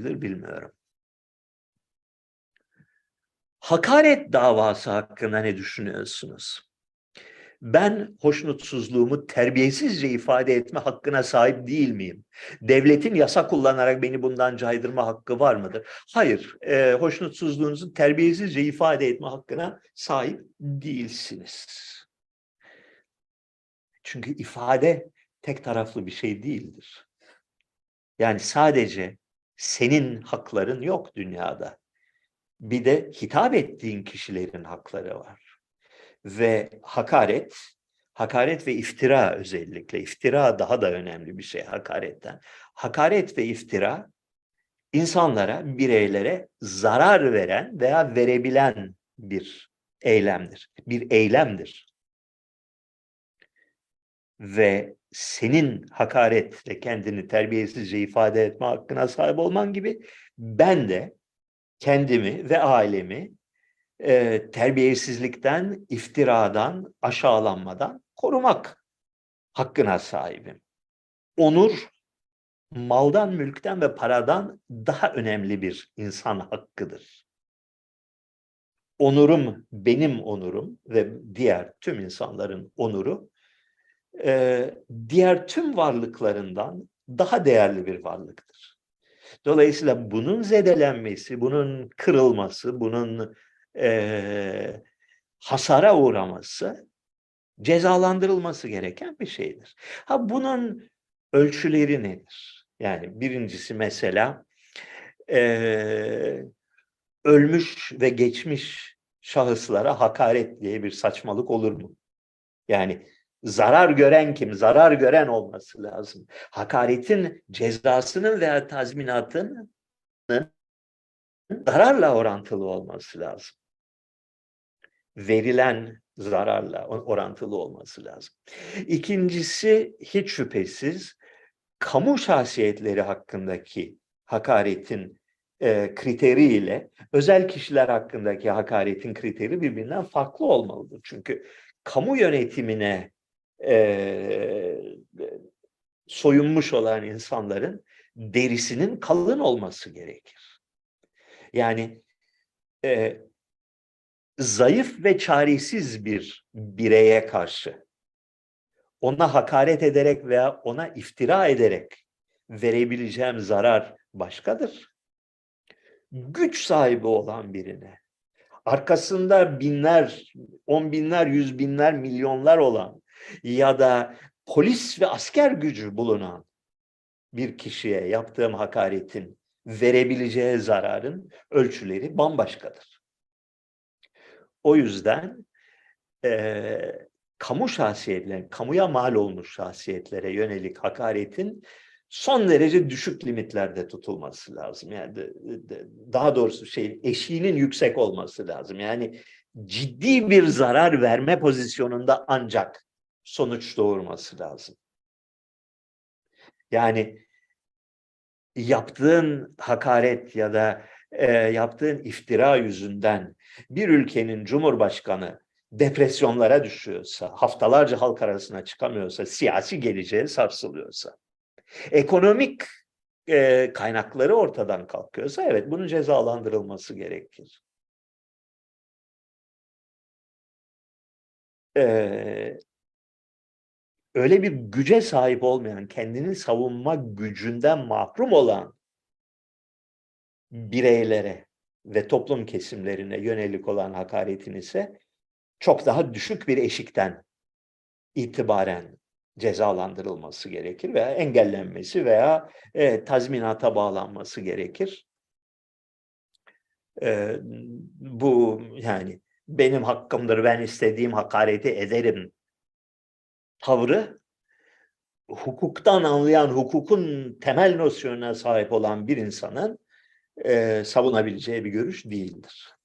olabilir bilmiyorum. Hakaret davası hakkında ne düşünüyorsunuz? Ben hoşnutsuzluğumu terbiyesizce ifade etme hakkına sahip değil miyim? Devletin yasa kullanarak beni bundan caydırma hakkı var mıdır? Hayır, e, hoşnutsuzluğunuzu terbiyesizce ifade etme hakkına sahip değilsiniz. Çünkü ifade tek taraflı bir şey değildir. Yani sadece senin hakların yok dünyada. Bir de hitap ettiğin kişilerin hakları var. Ve hakaret, hakaret ve iftira özellikle, iftira daha da önemli bir şey hakaretten. Hakaret ve iftira insanlara, bireylere zarar veren veya verebilen bir eylemdir. Bir eylemdir. Ve senin hakaretle kendini terbiyesizce ifade etme hakkına sahip olman gibi ben de kendimi ve ailemi e, terbiyesizlikten, iftiradan, aşağılanmadan korumak hakkına sahibim. Onur, maldan, mülkten ve paradan daha önemli bir insan hakkıdır. Onurum, benim onurum ve diğer tüm insanların onuru, e, diğer tüm varlıklarından daha değerli bir varlıktır. Dolayısıyla bunun zedelenmesi, bunun kırılması, bunun e, hasara uğraması cezalandırılması gereken bir şeydir. Ha bunun ölçüleri nedir? Yani birincisi mesela e, ölmüş ve geçmiş şahıslara hakaret diye bir saçmalık olur mu? Yani zarar gören kim? Zarar gören olması lazım. Hakaretin cezasının veya tazminatının zararla orantılı olması lazım verilen zararla orantılı olması lazım. İkincisi hiç şüphesiz kamu şahsiyetleri hakkındaki hakaretin e, kriteriyle özel kişiler hakkındaki hakaretin kriteri birbirinden farklı olmalıdır. Çünkü kamu yönetimine e, soyunmuş olan insanların derisinin kalın olması gerekir. Yani e, zayıf ve çaresiz bir bireye karşı ona hakaret ederek veya ona iftira ederek verebileceğim zarar başkadır. Güç sahibi olan birine, arkasında binler, on binler, yüz binler, milyonlar olan ya da polis ve asker gücü bulunan bir kişiye yaptığım hakaretin verebileceği zararın ölçüleri bambaşkadır. O yüzden e, kamu şahsiyetlerine, kamuya mal olmuş şahsiyetlere yönelik hakaretin son derece düşük limitlerde tutulması lazım. Yani de, de, daha doğrusu şey eşiğinin yüksek olması lazım. Yani ciddi bir zarar verme pozisyonunda ancak sonuç doğurması lazım. Yani yaptığın hakaret ya da e, yaptığın iftira yüzünden bir ülkenin cumhurbaşkanı depresyonlara düşüyorsa, haftalarca halk arasına çıkamıyorsa, siyasi geleceği sarsılıyorsa, ekonomik e, kaynakları ortadan kalkıyorsa evet bunun cezalandırılması gerekir. Ee, öyle bir güce sahip olmayan, kendini savunma gücünden mahrum olan bireylere ve toplum kesimlerine yönelik olan hakaretin ise çok daha düşük bir eşikten itibaren cezalandırılması gerekir veya engellenmesi veya e, tazminata bağlanması gerekir. E, bu yani benim hakkımdır, ben istediğim hakareti ederim tavrı hukuktan anlayan, hukukun temel nosyonuna sahip olan bir insanın e, savunabileceği bir görüş değildir.